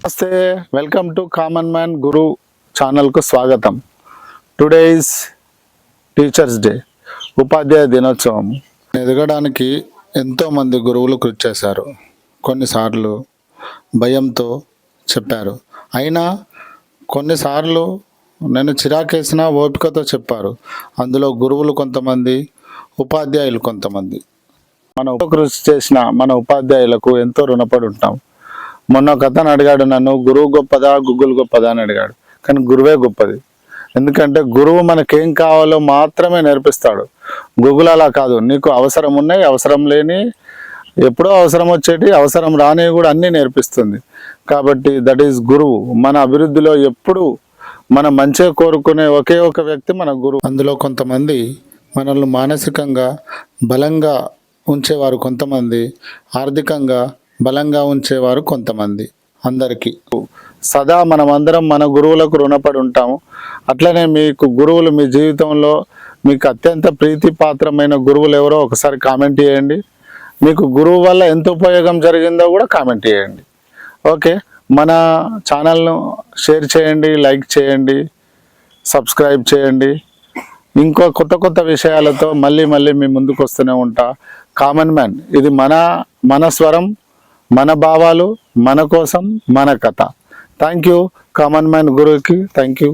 నమస్తే welcome to common man Guru ఛానల్కు స్వాగతం. టుడే ఇస్ టీచర్స్ డే ఉపాధ్యాయ దినోత్సవం. ఎదగడానికి ఎంతోమంది గురువులు కృషి చేశారు. కొన్నిసార్లు భయంతో చెప్పారు. అయినా కొన్నిసార్లు నేను చిరాకేసిన ఓపికతో చెప్పారు. అందులో గురువులు కొంతమంది ఉపాధ్యాయులు కొంతమంది. మన కృషి చేసిన మన ఉపాధ్యాయులకు ఎంతో రుణపడి ఉంటాం. మొన్న ఒక అతను అడిగాడు నన్ను గురువు గొప్పదా? గుగ్గులు గొప్పదా? అని అడిగాడు. కానీ గురువే గొప్పది. ఎందుకంటే గురువు మనకేం కావాలో మాత్రమే నేర్పిస్తాడు. గుగుల్ అలా కాదు. నీకు అవసరం ఉన్నాయి అవసరం లేని ఎప్పుడో అవసరం వచ్చేటి అవసరం రాని కూడా అన్నీ నేర్పిస్తుంది. కాబట్టి దట్ ఈస్ గురువు. మన అభివృద్ధిలో ఎప్పుడు మన మంచిగా కోరుకునే ఒకే ఒక వ్యక్తి మన గురువు. అందులో కొంతమంది మనల్ని మానసికంగా బలంగా ఉంచేవారు కొంతమంది ఆర్థికంగా బలంగా ఉంచేవారు కొంతమంది. అందరికీ. సదా మనమందరం మన గురువులకు రుణపడి ఉంటాము. అట్లనే మీకు గురువులు మీ జీవితంలో మీకు అత్యంత ప్రీతిపాత్రమైన గురువులు ఎవరో ఒకసారి కామెంట్ చేయండి. మీకు గురువు వల్ల ఎంత ఉపయోగం జరిగిందో కూడా కామెంట్ చేయండి. ఓకే? మన ఛానల్ను షేర్ చేయండి లైక్ చేయండి సబ్స్క్రైబ్ చేయండి. ఇంకో కొత్త కొత్త విషయాలతో మళ్ళీ మళ్ళీ మీ ముందుకు వస్తూనే ఉంటా. Common man. ఇది మన మన స్వరం. మన భావాలు మన కోసం మన కథ. థ్యాంక్ యూ కామన్ మ్యాన్ గురువుకి థ్యాంక్ యూ